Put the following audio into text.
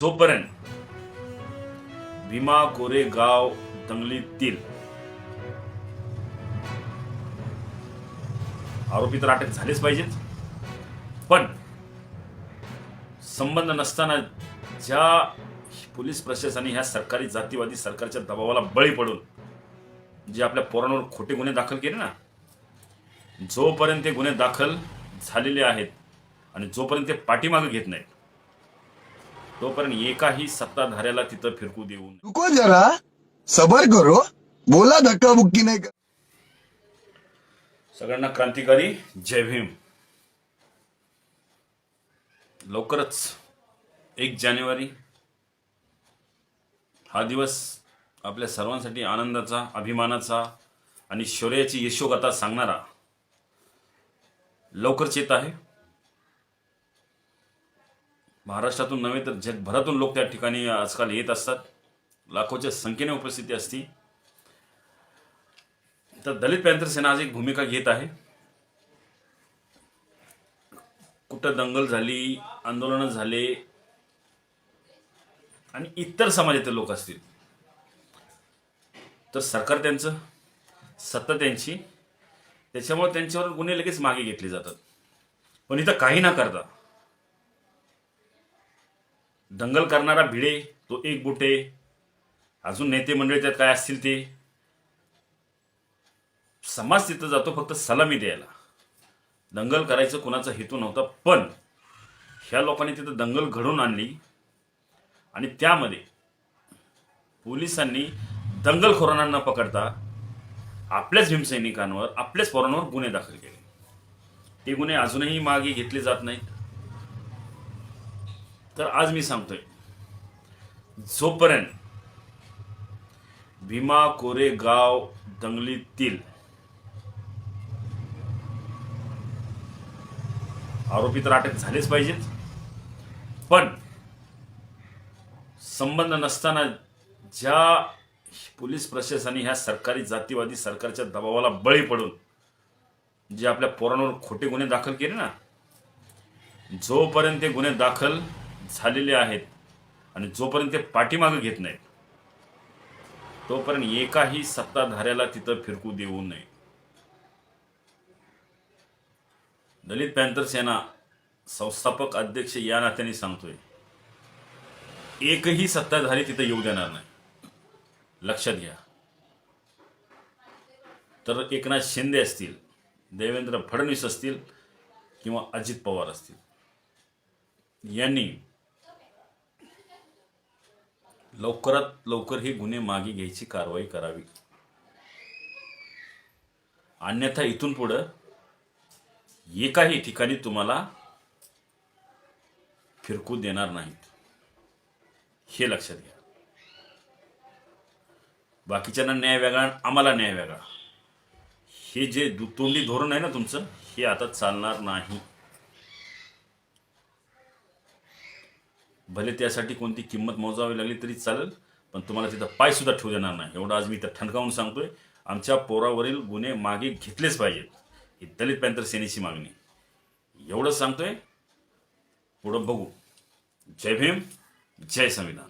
जोपर्यंत भीमा कोरेगाव दंगलीतील आरोपी तर अटक झालेच पाहिजेत. पण संबंध नसताना ज्या पोलीस प्रशासनाने ह्या सरकारी जातीवादी सरकारच्या दबावाला बळी पडून जे आपल्या पोरांवर खोटे गुन्हे दाखल केले ना जोपर्यंत ते गुन्हे दाखल झालेले आहेत आणि जोपर्यंत ते पाठीमागं घेत नाहीत तोपर्यंत एकाही सत्ताधाऱ्याला तिथं फिरकू देऊ नये. रुको जरा. सबर करो. बोला धक्का बुक्की नाही कर सगळ्यांना क्रांतिकारी जय भीम. लवकरच एक जानेवारी. हा दिवस आपल्या सर्वांसाठी आनंदाचा अभिमानाचा आणि शौर्याची यशोगाथा सांगणारा लवकरच येत आहे. महाराष्ट्रातून नव्हे तर जगभरातून लोक त्या ठिकाणी आजकाल येत असतात. लाखोच्या संख्येने उपस्थिती असती. तर दलित पॅन्थर सेना आज एक भूमिका घेत आहे. कुठं दंगल झाली आंदोलनं झाले आणि इतर समाजातील लोक असतील. तर सरकार त्यांचं सत्ता त्यांची त्याच्यामुळे त्यांच्यावर गुन्हे लगेच मागे घेतले जातात. पण इथं काही ना करता दंगल करणारा भिडे तो एक बुटे. अजून नेते मंडळी त्यात काय असतील ते? समाज तिथं जातो फक्त सलामी द्यायला. दंगल करायचं कुणाचा हेतू नव्हता पण ह्या लोकांनी तिथं दंगल घडवून आणली आणि त्यामध्ये पोलिसांनी दंगलखोरांना न पकडता आपल्याच भीमसैनिकांवर आपल्याच पोरांवर गुन्हे दाखल केले. ते गुन्हे अजूनही मागे घेतले जात नाहीत. तर आज मी सांगतोय. जोपर्यंत भीमा कोरेगाव दंगलीतील आरोपी तर अटक झालेच पाहिजेत. पण संबंध नसताना ज्या पोलीस प्रशासनाने ह्या सरकारी जातीवादी सरकारच्या दबावाला बळी पडून जे आपल्या पोरांवर खोटे गुन्हे दाखल केले ना जोपर्यंत ते गुन्हे दाखल झालेले आहेत आणि जोपर्यंत ते पाठीमागं घेत नाहीत तोपर्यंत एकाही सत्ताधाऱ्याला तिथं फिरकू देऊ नये. दलित पॅन्थर सेना संस्थापक अध्यक्ष या नात्याने सांगतोय एकही सत्ताधारी तिथं येऊ देणार नाही. लक्षात घ्या. तर एकनाथ शिंदे असतील देवेंद्र फडणवीस असतील किंवा अजित पवार असतील यांनी लवकरात लवकर हे गुन्हे मागे घ्यायची कारवाई करावी. अन्यथा इथून पुढं एकाही ठिकाणी तुम्हाला फिरकू देणार नाहीत. हे लक्षात घ्या. बाकीच्यांना न्याय वेगळा आम्हाला न्याय वेगळा. हे जे दुतोंडी धोरण आहे ना तुमचं हे आता चालणार नाही. भले त्यासाठी कोणती किंमत मोजावी लागली तरी चालेल पण तुम्हाला तिथं पायसुद्धा ठेवू देणार नाही. एवढं आज मी इथं ठणकावून सांगतोय. आमच्या पोरावरील गुन्हे मागे घेतलेच पाहिजेत. ही दलित पॅंथर सेनेची मागणी. एवढंच सांगतोय. पुढं बघू. जय भीम जय संविधान.